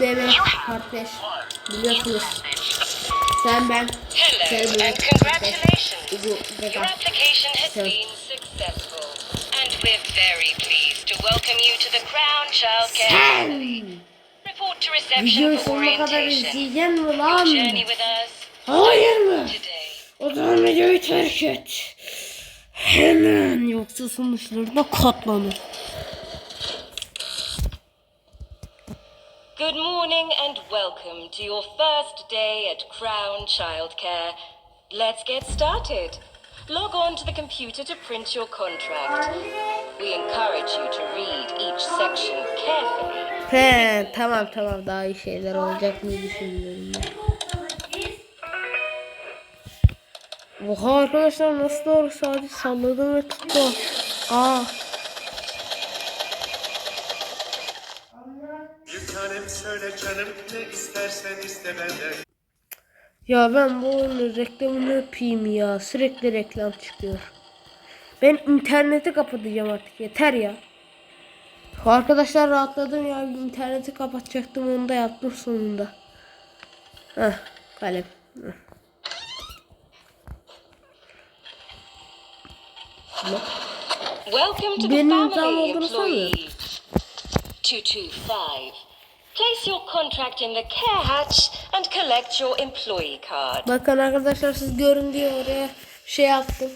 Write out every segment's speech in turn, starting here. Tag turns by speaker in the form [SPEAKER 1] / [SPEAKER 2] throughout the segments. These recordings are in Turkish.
[SPEAKER 1] bebek kardeş. Biliyorsunuz. Sen ben.
[SPEAKER 2] Hello and congratulations. Your application has been successful, and we're very pleased to welcome you to the Crown Childcare Family.
[SPEAKER 1] Sen.
[SPEAKER 2] Report to reception for orientation. Your journey with us
[SPEAKER 1] Hayır mı? O zaman videoyu terk et. Hemen yoksa sonuçlarına katlanır.
[SPEAKER 2] Good morning and welcome to your first day at Crown Childcare. Let's get started. Log on to the computer to print your contract. We encourage you to read each section carefully.
[SPEAKER 1] He tamam tamam daha iyi şeyler olacak mı düşünüyorum. Oha arkadaşlar nasıl doğru sadece salladım ve tuttu. Aa ya ben bu oyunun reklamını öpeyim ya sürekli reklam çıkıyor. Ben interneti kapatacağım artık yeter ya. Arkadaşlar rahatladım ya interneti kapatacaktım onu da yaptım sonunda. Heh kalem. Heh. Benim tam olduğunu
[SPEAKER 2] employee. 225. Place your contract in the care hatch and collect your employee card.
[SPEAKER 1] Bakın arkadaşlar siz görün diye oraya şey yaptım.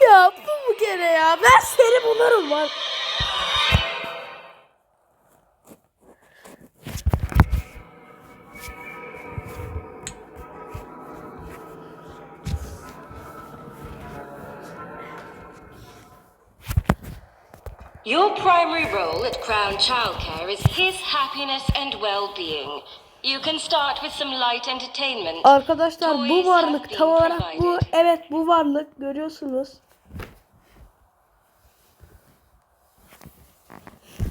[SPEAKER 1] Ya bu bu kere ya. Ben seni bulurum var.
[SPEAKER 2] Crown Childcare is his happiness and well-being. You can start with some light entertainment.
[SPEAKER 1] Arkadaşlar bu varlık tam olarak bu. Evet bu varlık görüyorsunuz.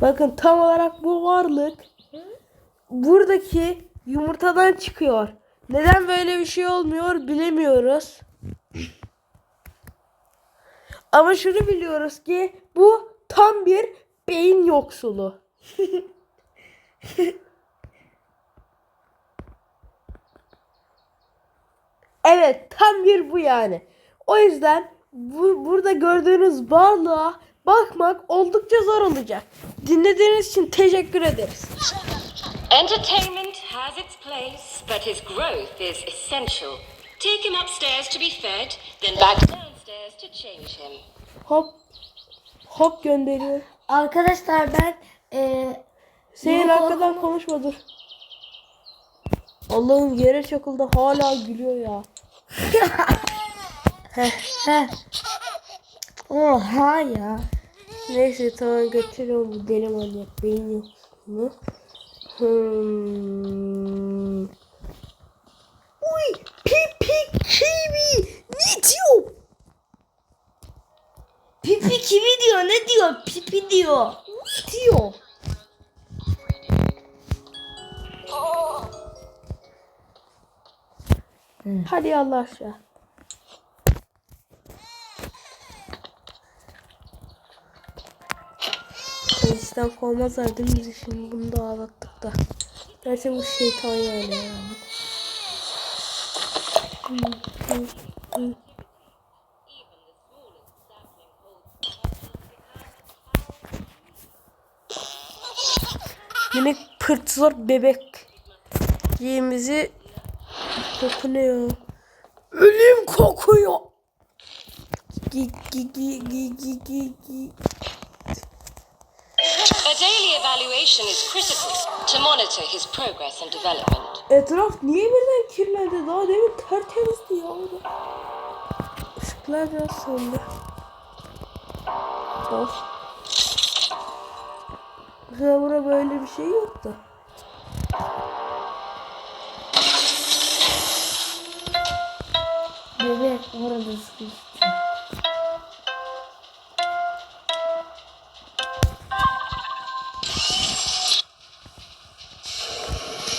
[SPEAKER 1] Bakın tam olarak bu varlık buradaki yumurtadan çıkıyor. Neden böyle bir şey olmuyor bilemiyoruz. Ama şunu biliyoruz ki bu tam bir beyin yoksulu. Evet tam bir bu yani. O yüzden bu, burada gördüğünüz varlığa bakmak oldukça zor olacak. Dinlediğiniz için teşekkür ederiz.
[SPEAKER 2] Entertainment has its place, but his growth is essential. Take him upstairs to be fed, then back downstairs to change him.
[SPEAKER 1] Hop hop gönderiyor.
[SPEAKER 3] Arkadaşlar ben eee
[SPEAKER 1] Senin
[SPEAKER 3] Yok,
[SPEAKER 1] arkadan konuşma dur. Allah'ım yere çakıldı hala gülüyor ya.
[SPEAKER 3] heh, Oha ya.
[SPEAKER 1] Neyse tamam götürüyorum bu deli manyak mu? Hmm. Uy pipi kiwi ne diyor?
[SPEAKER 3] Pipi kimi diyor ne diyor? Pipi diyor.
[SPEAKER 1] Ne diyor? Hadi Allah aşağı. Meclisten kovmazlar değil mi bizi şimdi bunu da ağlattık da. Gerçi bu şeytan yani. yani. Yine pırt zor bebek. Yiyimizi koku ne ya? Ölüm kokuyor. Gi gi gi gi gi gi gi.
[SPEAKER 2] A daily evaluation is critical to monitor his progress and development.
[SPEAKER 1] Etraf niye birden kirlendi? Daha demin tertemizdi ya. orada. Işıklar biraz söndü. Of. Kıvra böyle bir şey yoktu.
[SPEAKER 3] Bebek orada sıkıştı.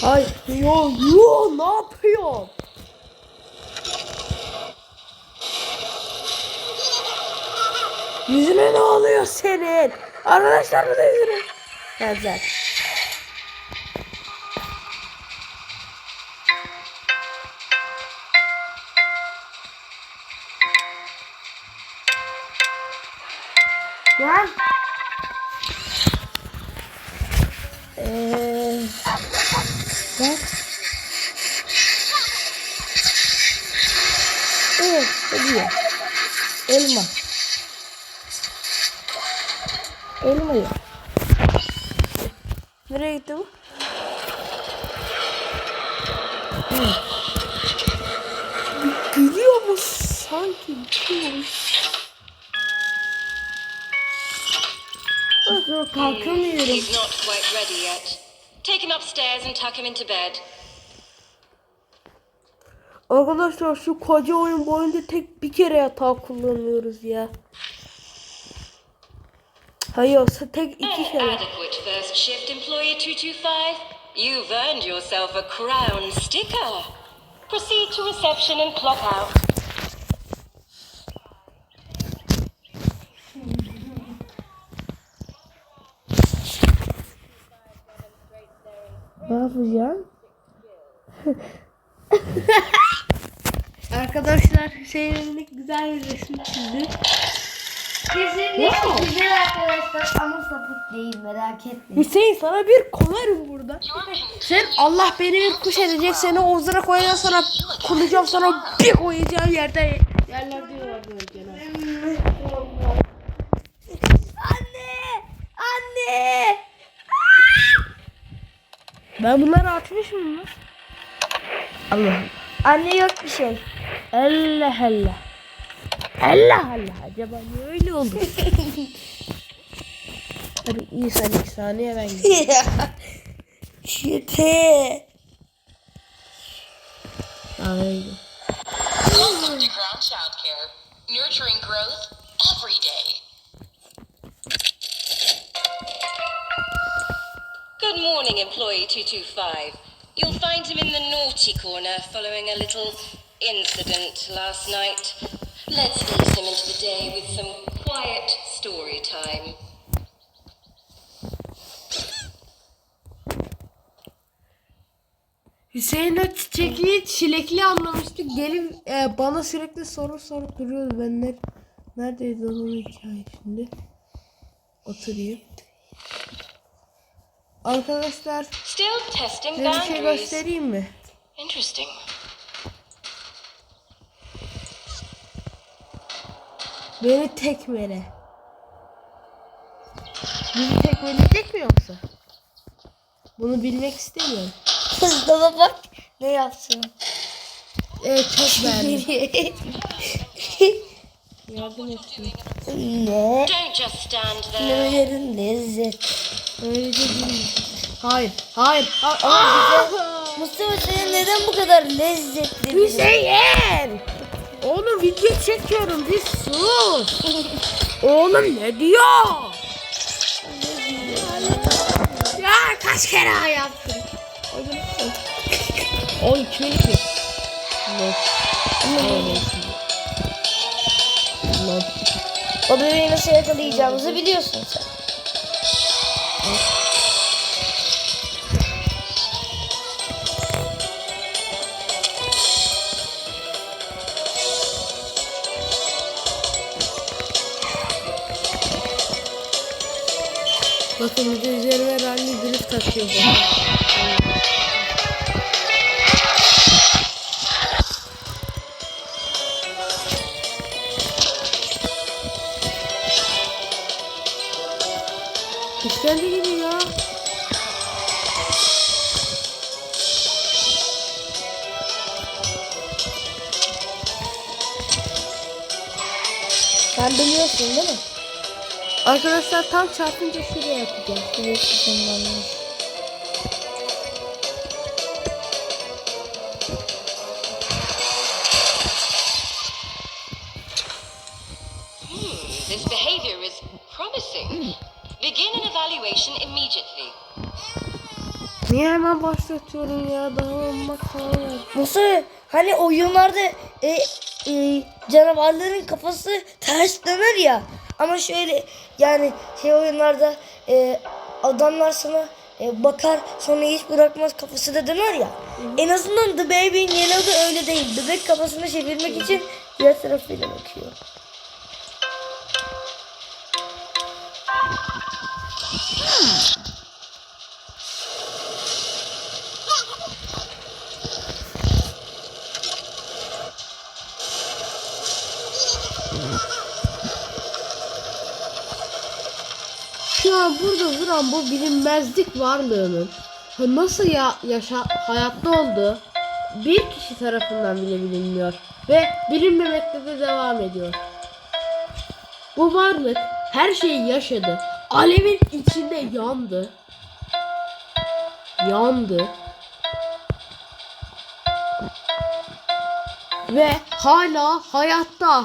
[SPEAKER 1] Ay yo yo ne yapıyor? Yüzüne ne oluyor senin? Arkadaşlar bu da yüzüne. Güzel.
[SPEAKER 3] Lan. Eee. Bak. Evet, oluyor. Elma. Elma yok.
[SPEAKER 1] Nereye gitti bu? Gülüyor mu sanki? Gülüyor.
[SPEAKER 3] Dur kalkamıyorum.
[SPEAKER 2] He's not quite ready yet. Take him upstairs and tuck him into bed.
[SPEAKER 1] Arkadaşlar şu koca oyun boyunca tek bir kere yatağı kullanıyoruz ya. Hayır tek iki kere.
[SPEAKER 2] adequate first shift, employee 225. You've earned yourself a crown sticker. Proceed to reception and clock out.
[SPEAKER 3] Ne yapacağım?
[SPEAKER 1] Arkadaşlar Hüseyin'in güzel bir resim çizdi.
[SPEAKER 3] Kesinlikle güzel arkadaşlar ama sapık değil merak etmeyin.
[SPEAKER 1] Hüseyin sana bir kovarım burada. Sen Allah beni bir kuş edecek seni omzuna koyacağım sana kuracağım sana bir koyacağım yerde yerlerde yuvarlıyor gene.
[SPEAKER 3] Anne! Anne!
[SPEAKER 1] Ben bunları atmışım mı? Allah.
[SPEAKER 3] Anne yok bir şey.
[SPEAKER 1] Allah Allah. Allah Allah. Acaba niye öyle oldu? Hadi iyi sen iki saniye ben gideyim.
[SPEAKER 3] Şüphe.
[SPEAKER 1] Aynen.
[SPEAKER 4] Nurturing growth every day.
[SPEAKER 2] Good morning, employee 225. You'll find him in the naughty corner following a little incident last night. Let's ease him into the day with some quiet story time.
[SPEAKER 1] Hüseyin o çiçekli çilekli anlamıştı. Gelip e, bana sürekli soru sorup duruyordu. Ben ne, neredeydi onun hikaye şimdi? Oturayım. Arkadaşlar
[SPEAKER 2] Still testing
[SPEAKER 1] size bir şey
[SPEAKER 2] boundaries.
[SPEAKER 1] göstereyim mi?
[SPEAKER 2] Interesting.
[SPEAKER 1] Beni tekmele. Bizi tekmeleyecek mi yoksa? Bunu bilmek istemiyorum.
[SPEAKER 3] Mustafa bak ne yapsın.
[SPEAKER 1] Evet çok beğendim. Yardım etsin.
[SPEAKER 3] ne?
[SPEAKER 2] Don't just stand there.
[SPEAKER 3] Nelerin lezzet.
[SPEAKER 1] Öyle de değil. Hayır. Hayır.
[SPEAKER 3] Aa, Mustafa senin neden bu kadar lezzetli?
[SPEAKER 1] Hüseyin! Oğlum video çekiyorum bir sus. Oğlum ne diyor? Ya kaç kere yaptın? Oğlum? Lot. Lot.
[SPEAKER 3] O bebeği nasıl yakalayacağımızı biliyorsun sen.
[SPEAKER 1] Bakın bir de üzerime rally drift takıyor. İşkence gibi ya.
[SPEAKER 3] Sen biliyorsun değil mi?
[SPEAKER 1] Arkadaşlar tam çarpınca şuraya yapacağım.
[SPEAKER 3] Biliyorsun ben.
[SPEAKER 2] This behavior is promising. Begin an evaluation immediately.
[SPEAKER 1] Niye hemen başlatıyorum ya? Daha olmak falan var.
[SPEAKER 3] Mustafa hani oyunlarda e, e, canavarların kafası ters döner ya. Ama şöyle yani şey oyunlarda e, adamlar sana e, bakar sonra hiç bırakmaz kafası da döner ya. En azından The Baby'in yeni adı öyle değil. Bebek kafasını çevirmek için diğer tarafıyla bakıyor.
[SPEAKER 1] An burada duran bu bilinmezlik varlığının nasıl ya yaşa hayatta olduğu bir kişi tarafından bile bilinmiyor ve bilinmemekte de devam ediyor. Bu varlık her şeyi yaşadı. Alevin içinde yandı. Yandı. Ve hala hayatta.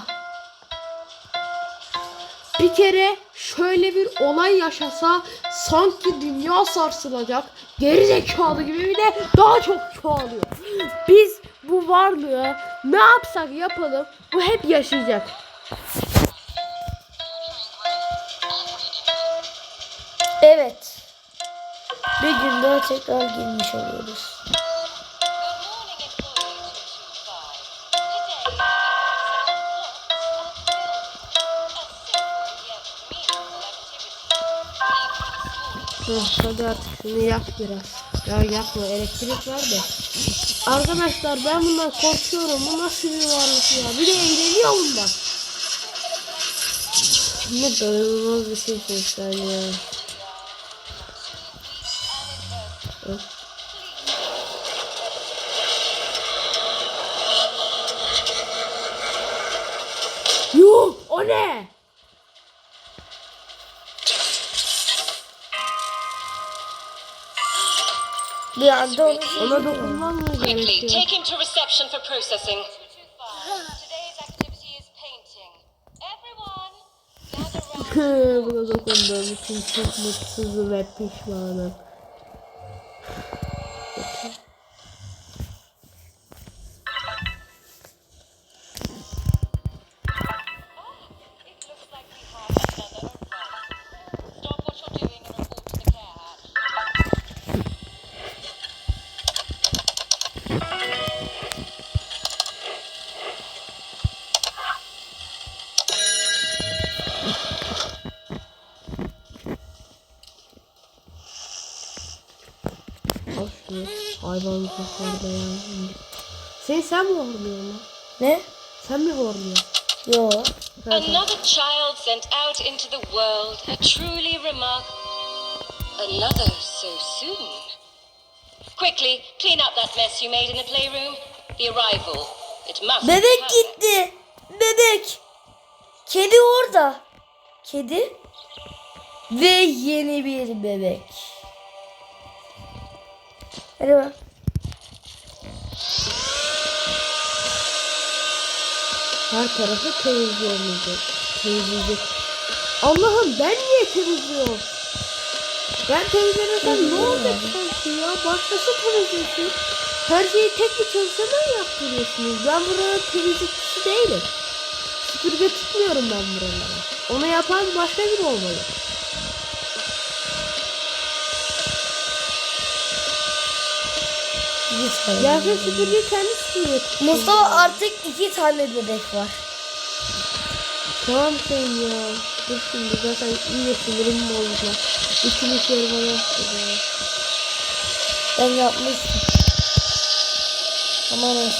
[SPEAKER 1] Bir kere şöyle bir olay yaşasa sanki dünya sarsılacak. Geri zekalı gibi bir de daha çok çoğalıyor. Biz bu varlığı ne yapsak yapalım bu hep yaşayacak.
[SPEAKER 3] Evet. Bir gün daha tekrar girmiş oluyoruz.
[SPEAKER 2] Good morning, employee 225. Today is the 7th floor. A successful yet meaningful activity. Every school
[SPEAKER 1] Hı, hadi artık şunu yak biraz. Ya yakma elektrik var da. Arkadaşlar ben bundan korkuyorum. Bu nasıl bir varlık ya? Bir de eğleniyor bundan. Ne dayanılmaz bir şeysin sen ya.
[SPEAKER 3] Bir anda onu
[SPEAKER 1] Ona dokunmam mı
[SPEAKER 2] Quickly,
[SPEAKER 1] gerekiyor?
[SPEAKER 2] take him to reception for processing.
[SPEAKER 4] Today's activity is painting. Everyone, gather round.
[SPEAKER 1] Buna dokunduğum için çok mutsuzum ve pişmanım. Hayvan uzaklarda ya. Sen sen mi horluyorsun lan?
[SPEAKER 3] Ne?
[SPEAKER 1] Sen mi horluyorsun?
[SPEAKER 3] Yo.
[SPEAKER 2] Another child sent out into the world, a truly remarkable. Another so soon. Quickly, clean up that mess you made in the playroom. The arrival. It must.
[SPEAKER 3] Bebek
[SPEAKER 2] happen.
[SPEAKER 3] gitti. Bebek. Kedi orada. Kedi. Ve yeni bir bebek. Hadi bak.
[SPEAKER 1] Her tarafı temizleyecek. Temizleyecek. Allah'ım ben niye temizliyorum? Ben temizlemesem ne olacak sanki ya? Başkası temizlesin. Her şeyi tek bir çalışandan yaptırıyorsunuz. Ben buranın temizlikçisi değilim. Süpürge tutmuyorum ben buralara. Onu yapan başka biri olmalı.
[SPEAKER 3] Bir tane.
[SPEAKER 1] Gelsin süpürge kendi süpürge tutsun.
[SPEAKER 3] Mustafa artık iki tane bebek var.
[SPEAKER 1] Tamam sen ya. Dur şimdi zaten iyice sinirim bozdu. Bütün işleri bana.
[SPEAKER 3] Ben yapmıştım. Ama neyse.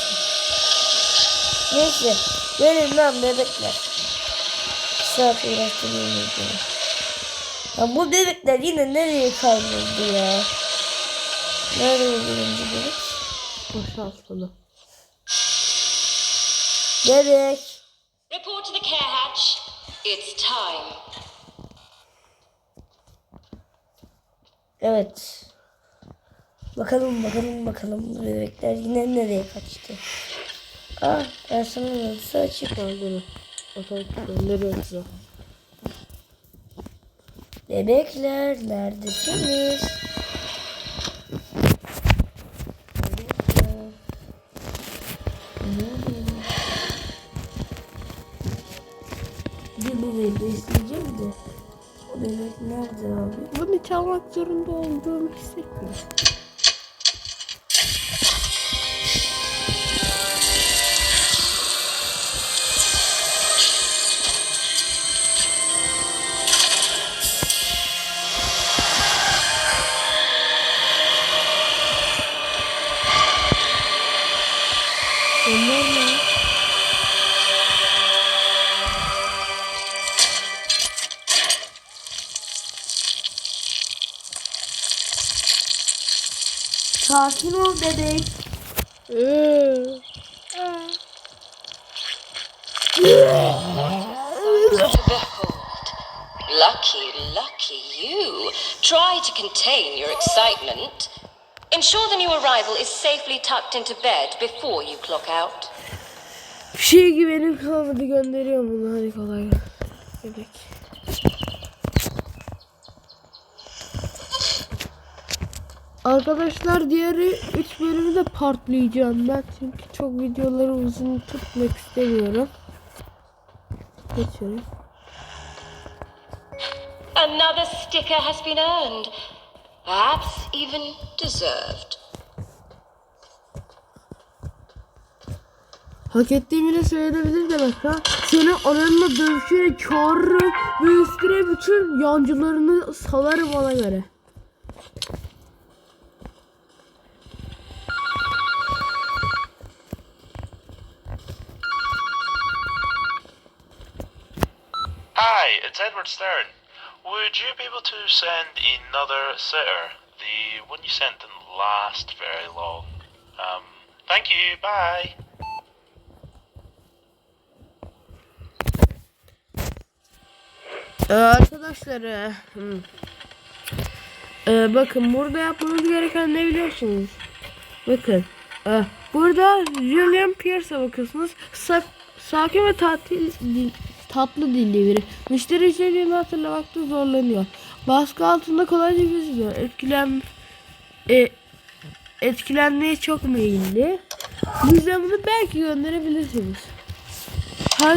[SPEAKER 3] Neyse. Gelin lan bebekler. Bir saat uğraştırıyorsunuz beni. Ya bu bebekler yine nereye kayboldu ya? Nerede bu birinci bebek?
[SPEAKER 1] Boşalt bunu.
[SPEAKER 3] Bebek.
[SPEAKER 2] Report to the care hatch. It's time.
[SPEAKER 3] Evet. Bakalım bakalım bakalım bebekler yine nereye kaçtı? Ah Ersan'ın odası açık.
[SPEAKER 1] Kaldırın. Otomatik gönderiyoruz o.
[SPEAKER 3] Bebekler neredesiniz? isteyeceğim
[SPEAKER 1] de. O bebek nerede abi? Bunu çalmak zorunda olduğumu hissetmiyorum.
[SPEAKER 3] Sakin ol bebek.
[SPEAKER 2] Behold. Lucky, lucky you. Try to contain your excitement. Ensure the new arrival is safely tucked into bed before you clock out.
[SPEAKER 1] Bir şey güvenim kalmadı gönderiyorum bunu hadi kolay gelsin. Arkadaşlar diğeri 3 bölümü de partlayacağım ben çünkü çok videoları uzun tutmak istemiyorum. Geçiyorum.
[SPEAKER 2] Another sticker has been earned. Perhaps even deserved.
[SPEAKER 1] Hak ettiğimi de söylenebilir demek ha. Seni onunla dövüşerek çağırırım ve üstüne bütün yancılarını salarım ona göre.
[SPEAKER 5] Hi, it's Edward Stern. Would you be able to send another sitter? The one you sent didn't last very long. Um, thank you, bye.
[SPEAKER 1] Ee, arkadaşlar e. Ee, bakın burada yapmamız gereken ne biliyorsunuz? Bakın. e, burada Julian Pierce'a bakıyorsunuz. Sa- sakin ve tatil, tatlı dilli biri. Müşteri içeriğini hatırlamakta zorlanıyor. Baskı altında kolayca gözüküyor. Etkilen, e, etkilenmeye çok meyilli. Bunu belki gönderebilirsiniz. Her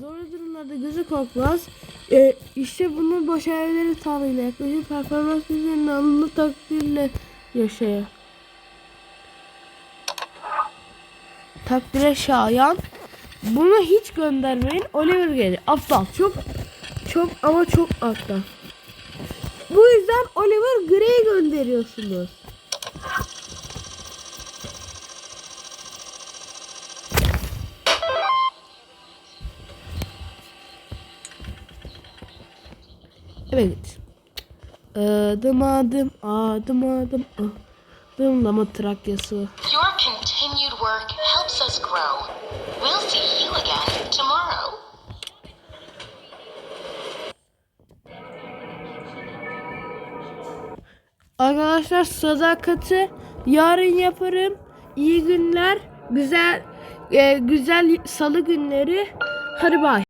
[SPEAKER 1] zor durumlarda gözü korkmaz. Ee, işte bunu başarıları tanrıyla yaklaşık performans üzerine alınlı takdirle yaşaya. Takdire şayan. Bunu hiç göndermeyin. Oliver gelir. Aptal. Çok çok ama çok aptal. Bu yüzden Oliver Grey'i gönderiyorsunuz. Evet. Adım adım adım adım adımlama Trakyası.
[SPEAKER 4] Your continued work helps us grow. We'll see you again tomorrow.
[SPEAKER 1] Arkadaşlar sadakati yarın yaparım. İyi günler. Güzel e, güzel salı günleri. Hadi bay.